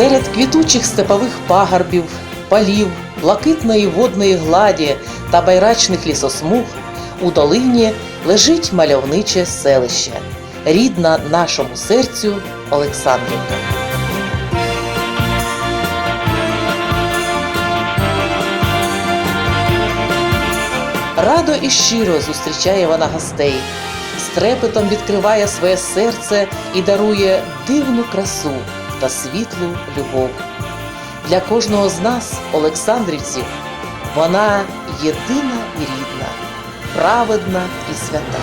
Серед квітучих степових пагорбів, полів, блакитної водної гладі та байрачних лісосмуг у долині лежить мальовниче селище, рідна нашому серцю Олександрівка. Радо і щиро зустрічає вона гостей, з трепетом відкриває своє серце і дарує дивну красу та світлу любов. Для кожного з нас, Олександрівців, вона єдина і рідна, праведна і свята.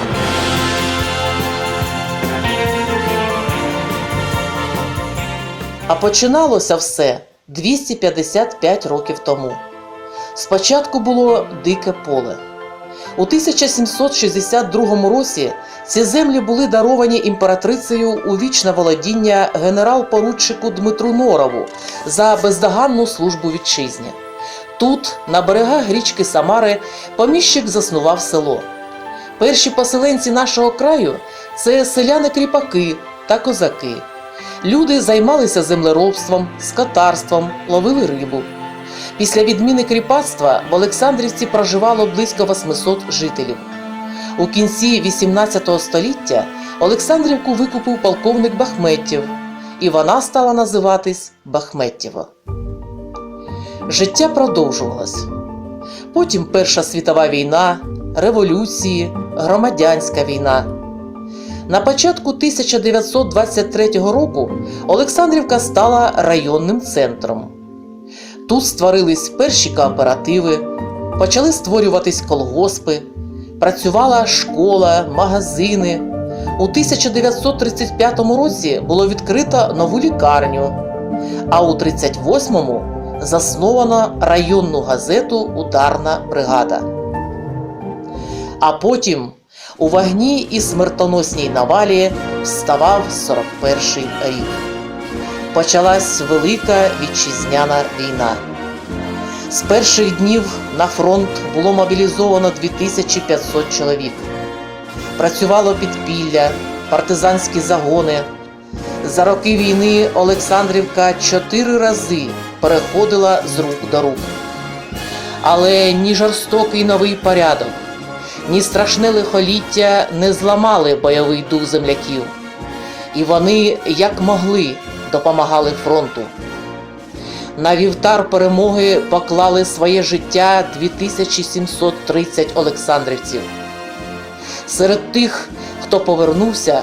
А починалося все 255 років тому. Спочатку було дике поле. У 1762 році ці землі були даровані імператрицею у вічне володіння генерал-поручику Дмитру Норову за бездоганну службу вітчизні. Тут, на берегах річки Самари, поміщик заснував село. Перші поселенці нашого краю це селяни-кріпаки та козаки. Люди займалися землеробством, скотарством, ловили рибу. Після відміни кріпацтва в Олександрівці проживало близько 800 жителів. У кінці 18 століття Олександрівку викупив полковник Бахметєв, і вона стала називатись Бахметєво. Життя продовжувалось. Потім Перша світова війна, революції, громадянська війна. На початку 1923 року Олександрівка стала районним центром. Тут створились перші кооперативи, почали створюватись колгоспи, працювала школа, магазини. У 1935 році було відкрито нову лікарню, а у 1938-му засновано районну газету Ударна бригада. А потім у вогні і смертоносній навалі вставав 41-й рік почалась велика вітчизняна війна. З перших днів на фронт було мобілізовано 2500 чоловік. Працювало підпілля, партизанські загони. За роки війни Олександрівка чотири рази переходила з рук до рук. Але ні жорстокий новий порядок, ні страшне лихоліття не зламали бойовий дух земляків. І вони, як могли, допомагали фронту. На вівтар перемоги поклали своє життя 2730 олександрівців. Серед тих, хто повернувся,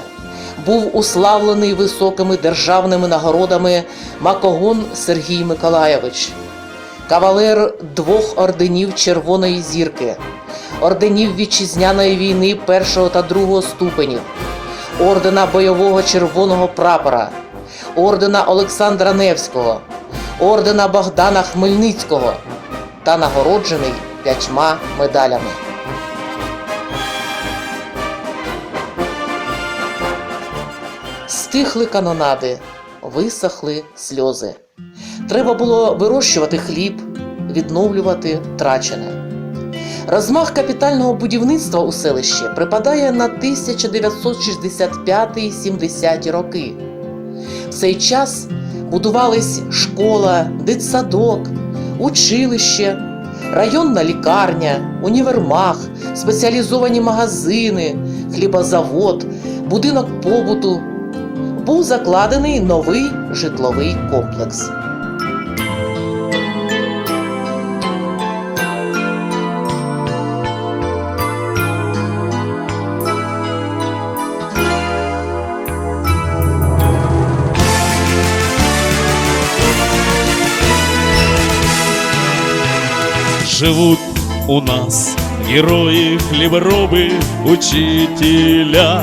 був уславлений високими державними нагородами Макогон Сергій Миколайович, кавалер двох орденів Червоної зірки, орденів Вітчизняної війни першого та другого ступенів, ордена бойового червоного прапора ордена Олександра Невського, ордена Богдана Хмельницького та нагороджений п'ятьма медалями. Стихли канонади, висохли сльози. Треба було вирощувати хліб, відновлювати втрачене. Розмах капітального будівництва у селищі припадає на 1965-70 роки. В цей час будувались школа, дитсадок, училище, районна лікарня, універмаг, спеціалізовані магазини, хлібозавод, будинок побуту. Був закладений новий житловий комплекс. Живут у нас герои, хлеборобы, учителя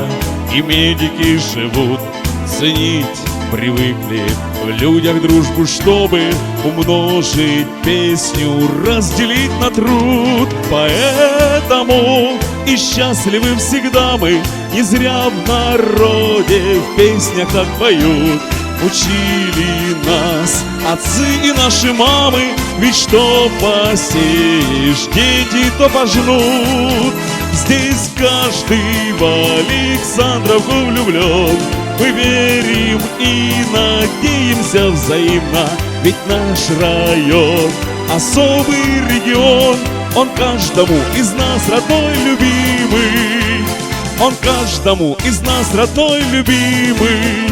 и медики живут. Ценить привыкли в людях дружбу, чтобы умножить песню, разделить на труд. Поэтому и счастливы всегда мы, не зря в народе в песнях так поют. Учили нас отцы и наши мамы, ведь что посеешь, дети то пожнут. Здесь каждый в Александровку влюблен, Мы верим и надеемся взаимно Ведь наш район особый регион. Он каждому из нас родной любимый. Он каждому из нас родной любимый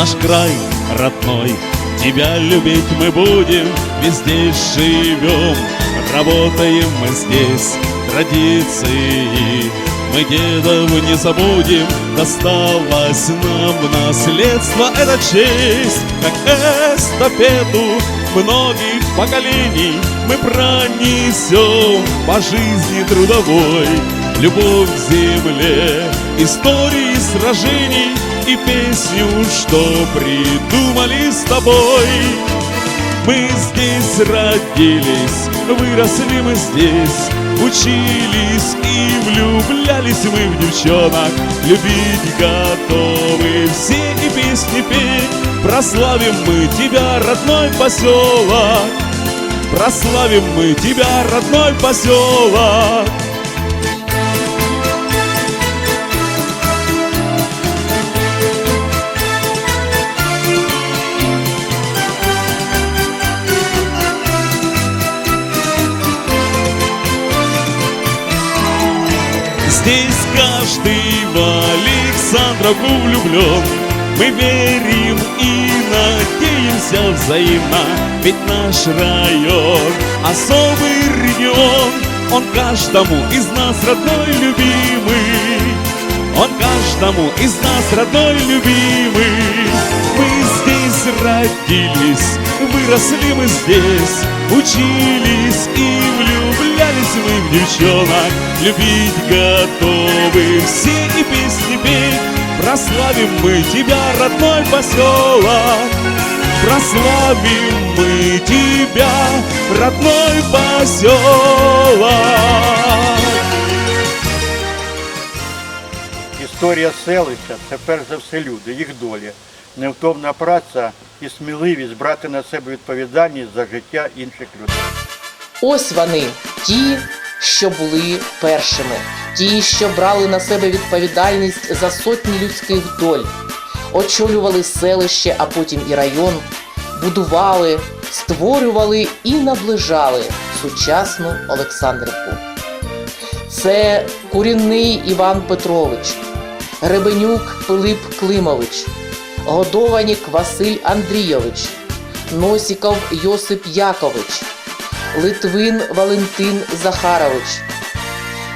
Наш край родной, тебя любить мы будем, везде живем, работаем мы здесь, традиции. Мы дедов не забудем, досталось нам в наследство эта честь, как эстафету многих поколений мы пронесем по жизни трудовой. Любовь к земле, истории сражений и песню, что придумали с тобой. Мы здесь родились, выросли мы здесь, учились и влюблялись мы в девчонок. Любить готовы все и песни петь, прославим мы тебя, родной поселок. Прославим мы тебя, родной поселок. Александровку влюблен Мы верим и надеемся взаимно Ведь наш район особый регион. Он каждому из нас родной любимый. Он каждому из нас родной любимый. Мы здесь родились, выросли мы здесь Учились и влюблялись мы в девчонок. Любить готовы все и песни петь Прославим мы тебя, родной поселок. Прославим мы тебя, родной поселок. Історія селища це перш за все люди, їх доля, невтомна праця і сміливість брати на себе відповідальність за життя інших людей. Ось вони, ті, що були першими, ті, що брали на себе відповідальність за сотні людських доль, очолювали селище, а потім і район, будували, створювали і наближали сучасну Олександрівку. Це Курінний Іван Петрович, Гребенюк Пилип Климович, Годованік Василь Андрійович, Носіков Йосип Якович, Литвин Валентин Захарович,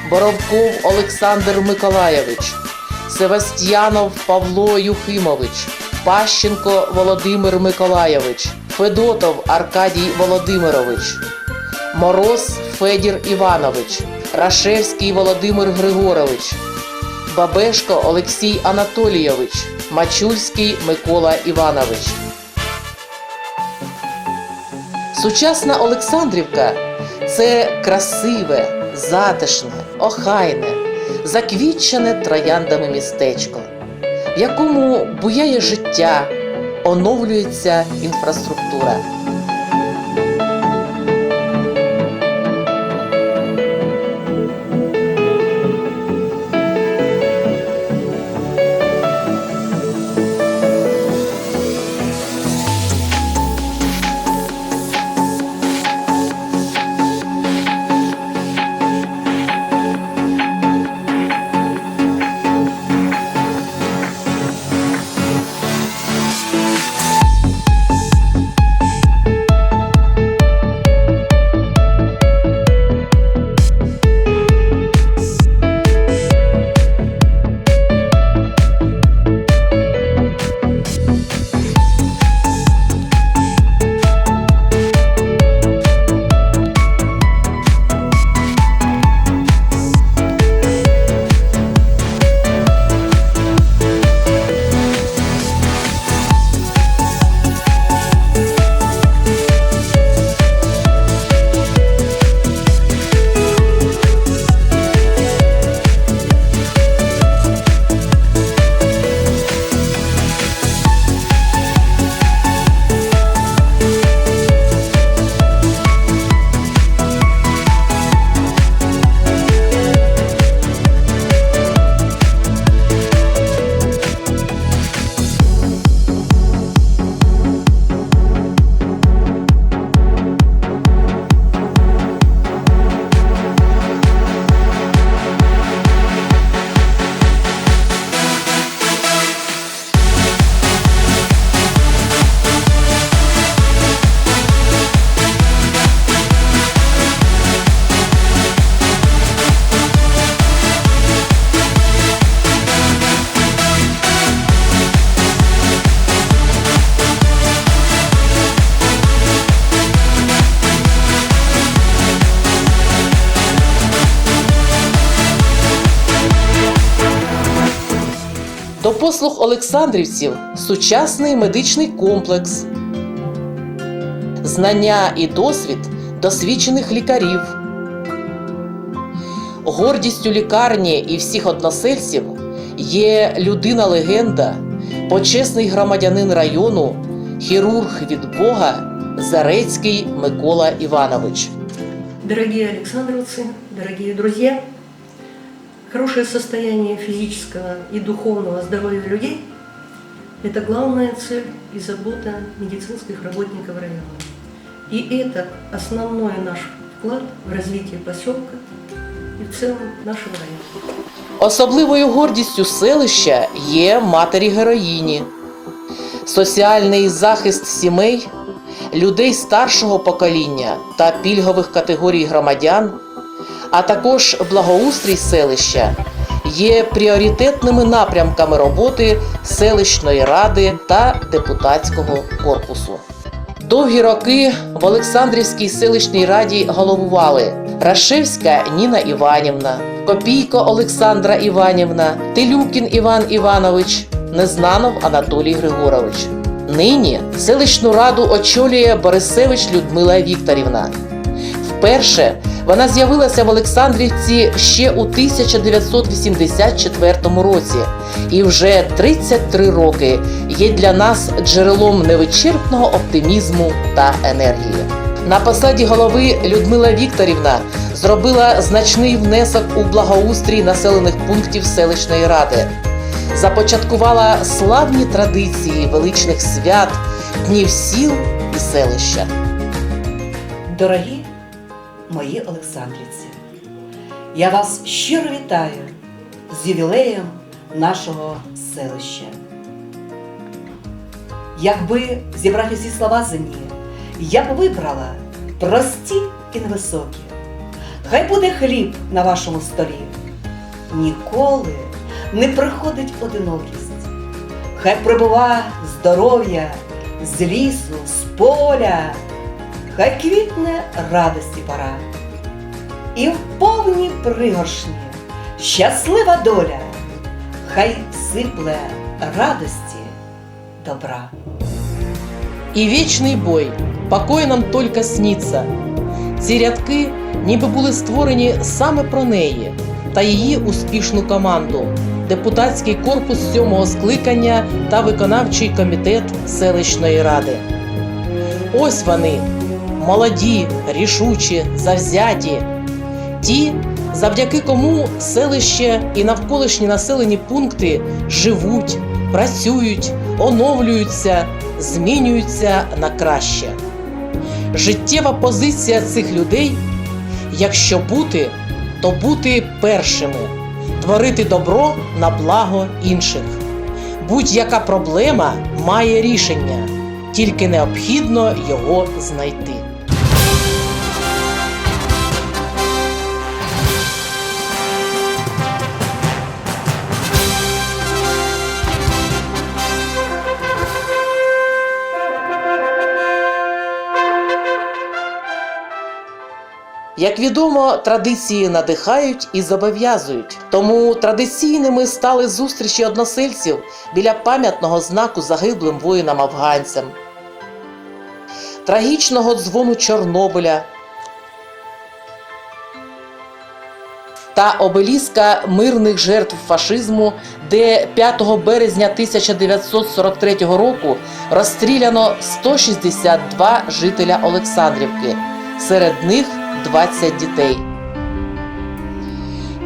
Боровков Олександр Миколаєвич, Севастьянов Павло Юхимович, Пащенко Володимир Миколаєвич, Федотов Аркадій Володимирович, Мороз Федір Іванович, Рашевський Володимир Григорович, Бабешко Олексій Анатолійович, Мачульський Микола Іванович. Сучасна Олександрівка це красиве, затишне, охайне, заквітчене трояндами містечко, в якому буяє життя, оновлюється інфраструктура. До послуг Олександрівців сучасний медичний комплекс, знання і досвід досвідчених лікарів. Гордістю лікарні і всіх односельців є людина-легенда, почесний громадянин району, хірург від Бога Зарецький Микола Іванович. Дорогие александровцы, дорогие друзья, хорошее состояние физического и духовного здоровья людей – это главная цель и забота медицинских работников района. И это основной наш вклад в развитие поселка и в целом нашего района. Особливою гордістю селища є матері героїні, соціальний захист сімей, людей старшого покоління та пільгових категорій громадян, а також благоустрій селища є пріоритетними напрямками роботи селищної ради та депутатського корпусу. Довгі роки в Олександрівській селищній раді головували Рашевська Ніна Іванівна, Копійко Олександра Іванівна, Телюкін Іван Іванович, Незнанов Анатолій Григорович. Нині селищну раду очолює Борисевич Людмила Вікторівна. Вперше вона з'явилася в Олександрівці ще у 1984 році і вже 33 роки є для нас джерелом невичерпного оптимізму та енергії. На посаді голови Людмила Вікторівна зробила значний внесок у благоустрій населених пунктів селищної ради, започаткувала славні традиції величних свят, днів сіл і селища. Дорогі мої Олександрівці, я вас щиро вітаю з ювілеєм нашого селища. Якби зібрати всі слова земні, я б вибрала прості і невисокі. Хай буде хліб на вашому столі. Ніколи не приходить одинокість. Хай прибува здоров'я з лісу, з поля, хай квітне радості пора. І в повній пригоршні щаслива доля, хай сипле радості добра. І вічний бой, покой нам только сниться. Ці рядки ніби були створені саме про неї та її успішну команду, депутатський корпус сьомого скликання та виконавчий комітет селищної ради. Ось вони, молоді, рішучі, завзяті, ті, завдяки кому селище і навколишні населені пункти живуть, працюють, оновлюються, змінюються на краще. Життєва позиція цих людей якщо бути, то бути першими, творити добро на благо інших. Будь-яка проблема має рішення, тільки необхідно його знайти. Як відомо, традиції надихають і зобов'язують. Тому традиційними стали зустрічі односельців біля пам'ятного знаку загиблим воїнам-афганцям, трагічного дзвону Чорнобиля та обеліска мирних жертв фашизму, де 5 березня 1943 року розстріляно 162 жителя Олександрівки. Серед них 20 дітей.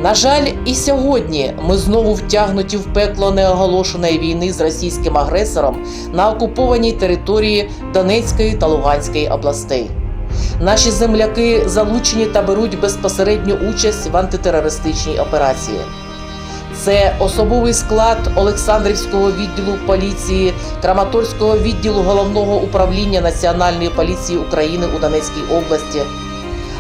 На жаль, і сьогодні ми знову втягнуті в пекло неоголошеної війни з російським агресором на окупованій території Донецької та Луганської областей. Наші земляки залучені та беруть безпосередню участь в антитерористичній операції. Це особовий склад Олександрівського відділу поліції, Краматорського відділу головного управління Національної поліції України у Донецькій області,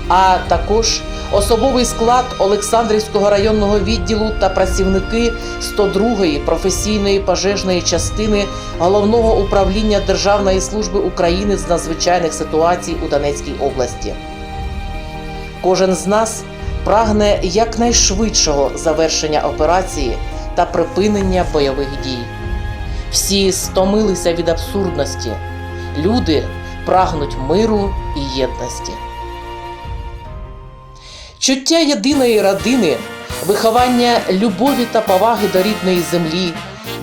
а також особовий склад Олександрівського районного відділу та працівники 102-ї професійної пожежної частини головного управління Державної служби України з надзвичайних ситуацій у Донецькій області. Кожен з нас прагне якнайшвидшого завершення операції та припинення бойових дій. Всі стомилися від абсурдності. Люди прагнуть миру і єдності. Чуття єдиної родини, виховання любові та поваги до рідної землі,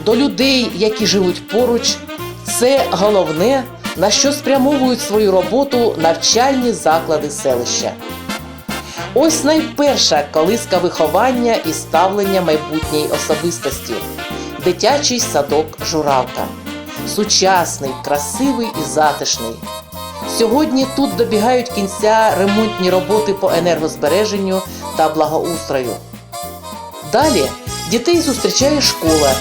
до людей, які живуть поруч, це головне, на що спрямовують свою роботу навчальні заклади селища. Ось найперша колиска виховання і ставлення майбутньої особистості дитячий садок Журавка. Сучасний, красивий і затишний. Сьогодні тут добігають кінця ремонтні роботи по енергозбереженню та благоустрою. Далі дітей зустрічає школа.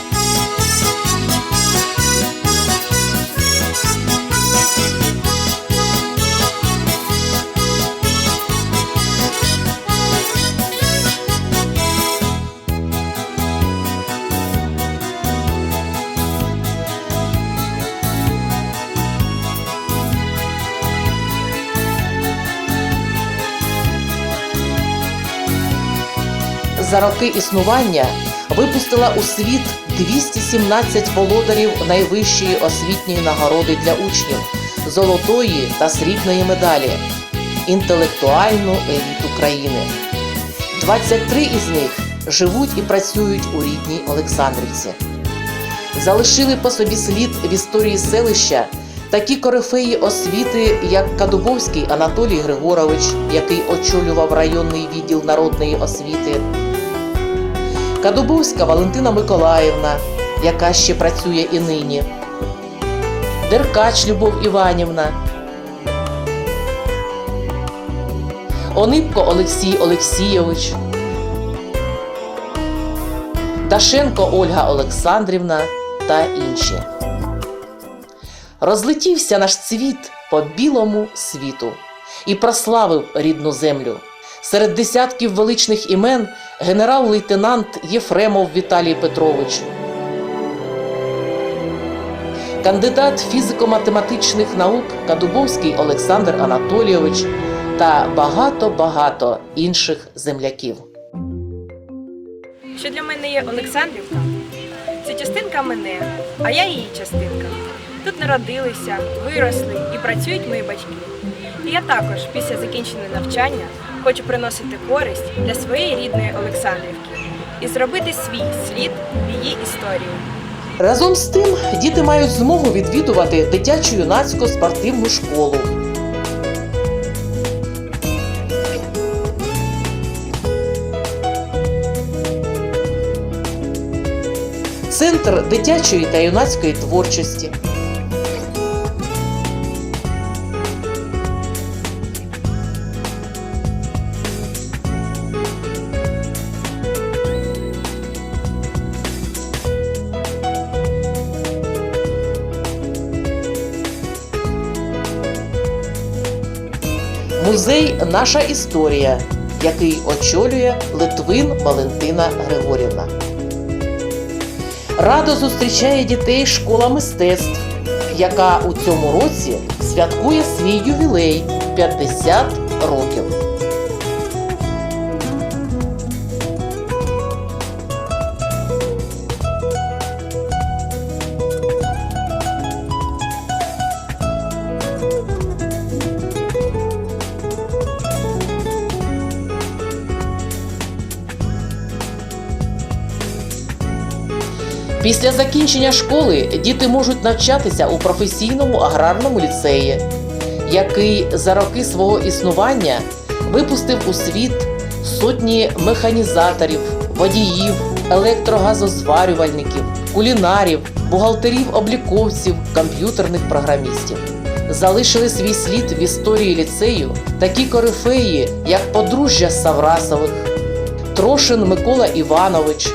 За роки існування випустила у світ 217 володарів найвищої освітньої нагороди для учнів золотої та срібної медалі, інтелектуальну еліту країни. 23 із них живуть і працюють у рідній Олександрівці. Залишили по собі слід в історії селища такі корифеї освіти, як Кадубовський Анатолій Григорович, який очолював районний відділ народної освіти, Кадубовська Валентина Миколаївна, яка ще працює і нині, Деркач Любов Іванівна, Онипко Олексій Олексійович, Дашенко Ольга Олександрівна та інші. Розлетівся наш цвіт по білому світу і прославив рідну землю. Серед десятків величних імен генерал-лейтенант Єфремов Віталій Петрович, кандидат фізико-математичних наук Кадубовський Олександр Анатолійович та багато-багато інших земляків. Що для мене є Олександрівка? Це частинка мене, а я її частинка. Тут народилися, виросли і працюють мої батьки. І я також після закінчення навчання хочу приносити користь для своєї рідної Олександрівки і зробити свій слід в її історії. Разом з тим, діти мають змогу відвідувати дитячу юнацьку спортивну школу. Центр дитячої та юнацької творчості. Музей Наша історія, який очолює Литвин Валентина Григорівна. Радо зустрічає дітей школа мистецтв, яка у цьому році святкує свій ювілей 50 років. Після закінчення школи діти можуть навчатися у професійному аграрному ліцеї, який за роки свого існування випустив у світ сотні механізаторів, водіїв, електрогазозварювальників, кулінарів, бухгалтерів-обліковців, комп'ютерних програмістів. Залишили свій слід в історії ліцею такі корифеї, як подружжя Саврасових, Трошин Микола Іванович,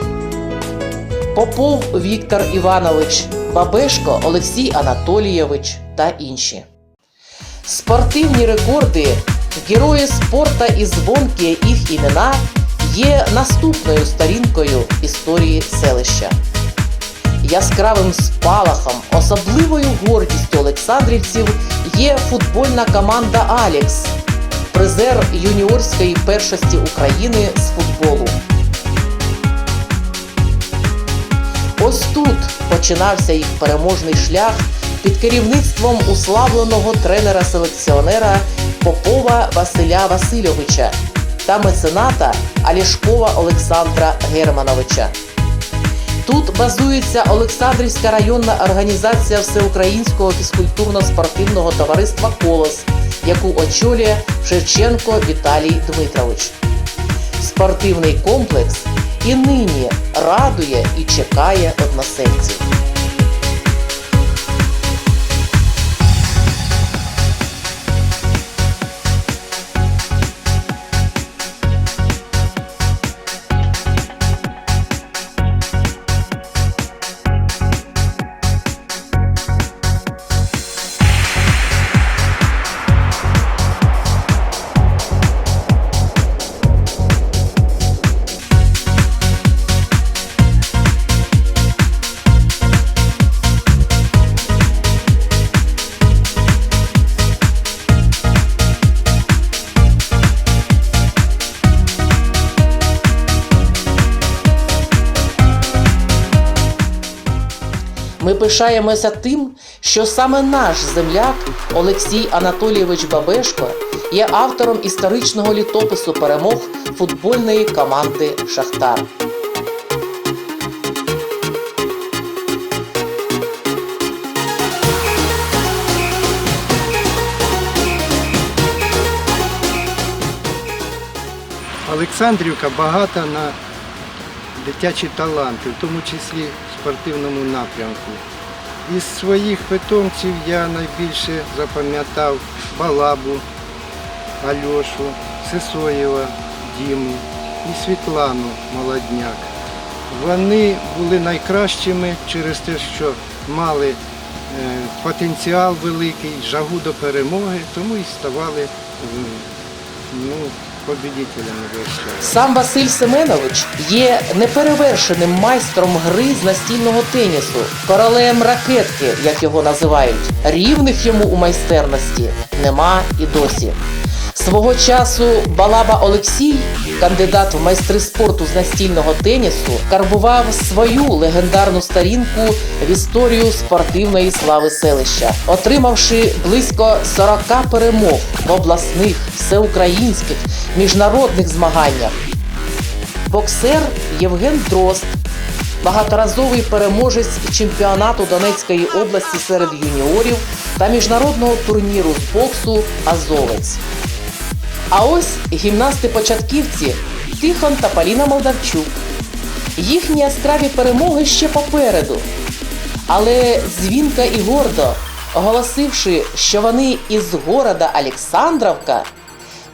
Попов Віктор Іванович, Бабешко Олексій Анатолійович та інші. Спортивні рекорди, герої спорта і дзвонки їх імена є наступною сторінкою історії селища. Яскравим спалахом, особливою гордістю Олександрівців є футбольна команда Алекс, призер юніорської першості України з футболу. Ось тут починався їх переможний шлях під керівництвом уславленого тренера-селекціонера Попова Василя Васильовича та мецената Алішкова Олександра Германовича. Тут базується Олександрівська районна організація Всеукраїнського фізкультурно-спортивного товариства Колос, яку очолює Шевченко Віталій Дмитрович. Спортивний комплекс і нині радує і чекає односельців. Пишаємося тим, що саме наш земляк Олексій Анатолійович Бабешко є автором історичного літопису перемог футбольної команди Шахтар. Олександрівка багата на дитячі таланти, в тому числі спортивному напрямку. Із своїх питомців я найбільше запам'ятав Балабу, Альошу, Сисоєва, Діму і Світлану Молодняк. Вони були найкращими через те, що мали е, потенціал великий, жагу до перемоги, тому і ставали м, ну, победителями весь. Сам Василь Семенович є неперевершеним майстром гри з настільного тенісу, королем ракетки, як його називають. Рівних йому у майстерності нема і досі. Свого часу Балаба Олексій, кандидат в майстри спорту з настільного тенісу, карбував свою легендарну сторінку в історію спортивної слави селища, отримавши близько 40 перемог в обласних, всеукраїнських, міжнародних змаганнях. Боксер Євген Дрозд, багаторазовий переможець чемпіонату Донецької області серед юніорів та міжнародного турніру з боксу Азовець. А ось гімнасти-початківці Тихон та Поліна Молдавчук. Їхні яскраві перемоги ще попереду. Але дзвінка і гордо, оголосивши, що вони із города Олександровка,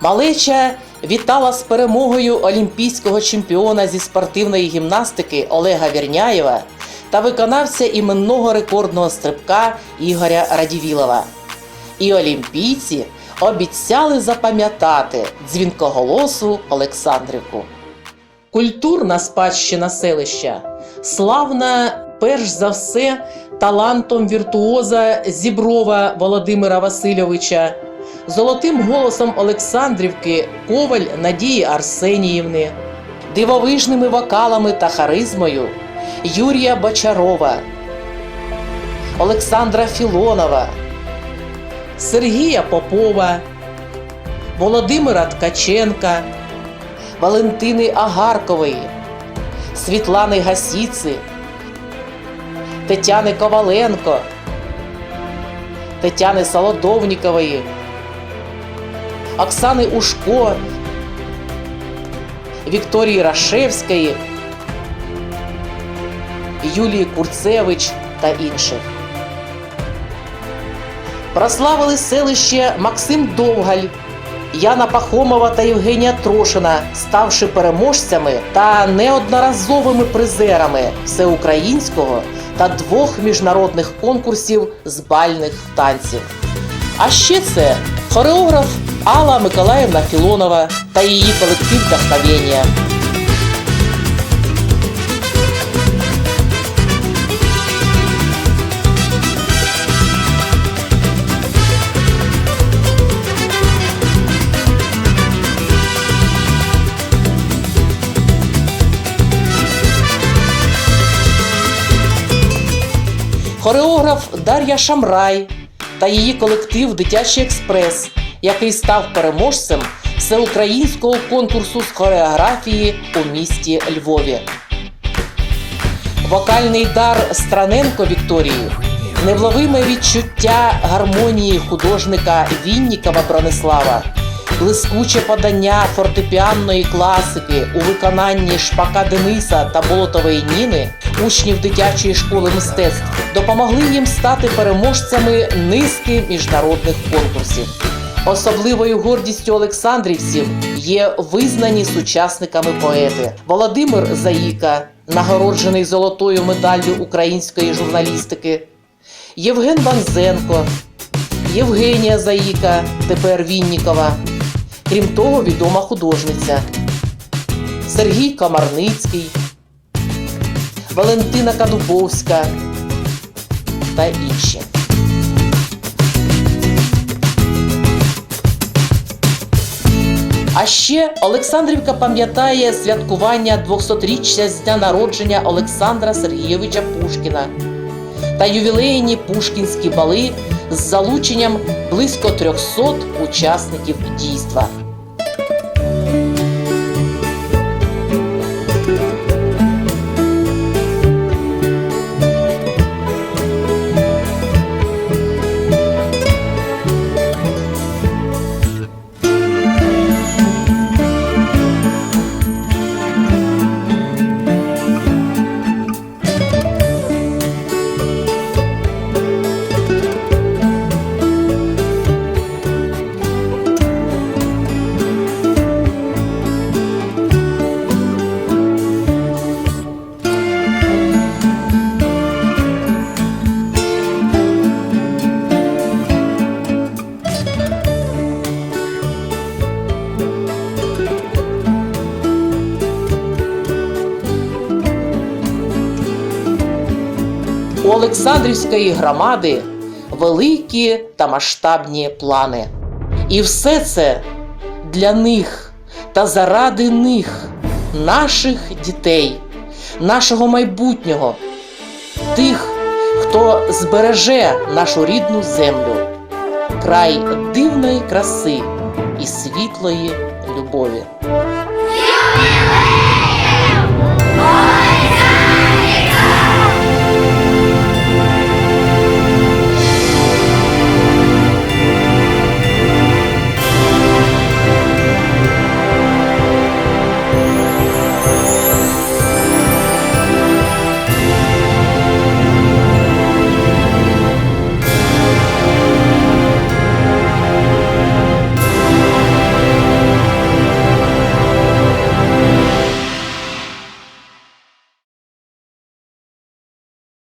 малеча вітала з перемогою олімпійського чемпіона зі спортивної гімнастики Олега Вірняєва та виконавця іменного рекордного стрибка Ігоря Радівілова. І олімпійці обіцяли запам'ятати дзвінкоголосу Олександрівку. Культурна спадщина селища славна перш за все талантом віртуоза Зіброва Володимира Васильовича, золотим голосом Олександрівки Коваль Надії Арсеніївни, дивовижними вокалами та харизмою Юрія Бочарова, Олександра Філонова, Сергія Попова, Володимира Ткаченка, Валентини Агаркової, Світлани Гасіци, Тетяни Коваленко, Тетяни Солодовнікової, Оксани Ушко, Вікторії Рашевської, Юлії Курцевич та інших. Прославили селище Максим Довгаль, Яна Пахомова та Євгенія Трошина, ставши переможцями та неодноразовими призерами всеукраїнського та двох міжнародних конкурсів з бальних танців. А ще це хореограф Алла Миколаївна Філонова та її колектив вдохновення. хореограф Дар'я Шамрай та її колектив Дитячий експрес, який став переможцем всеукраїнського конкурсу з хореографії у місті Львові. Вокальний дар Страненко Вікторії, невловиме відчуття гармонії художника Віннікова Бронислава, блискуче подання фортепіанної класики у виконанні Шпака Дениса та Болотової Ніни, учнів дитячої школи мистецтв, допомогли їм стати переможцями низки міжнародних конкурсів. Особливою гордістю олександрівців є визнані сучасниками поети Володимир Заїка, нагороджений золотою медаллю української журналістики, Євген Банзенко, Євгенія Заїка, тепер Віннікова. Крім того, відома художниця Сергій Комарницький, Валентина Кадубовська та інші. А ще Олександрівка пам'ятає святкування 200-річчя з дня народження Олександра Сергійовича Пушкіна та ювілейні пушкінські бали з залученням близько 300 учасників дійства. Олександрівської громади великі та масштабні плани. І все це для них та заради них, наших дітей, нашого майбутнього, тих, хто збереже нашу рідну землю, край дивної краси і світлої любові.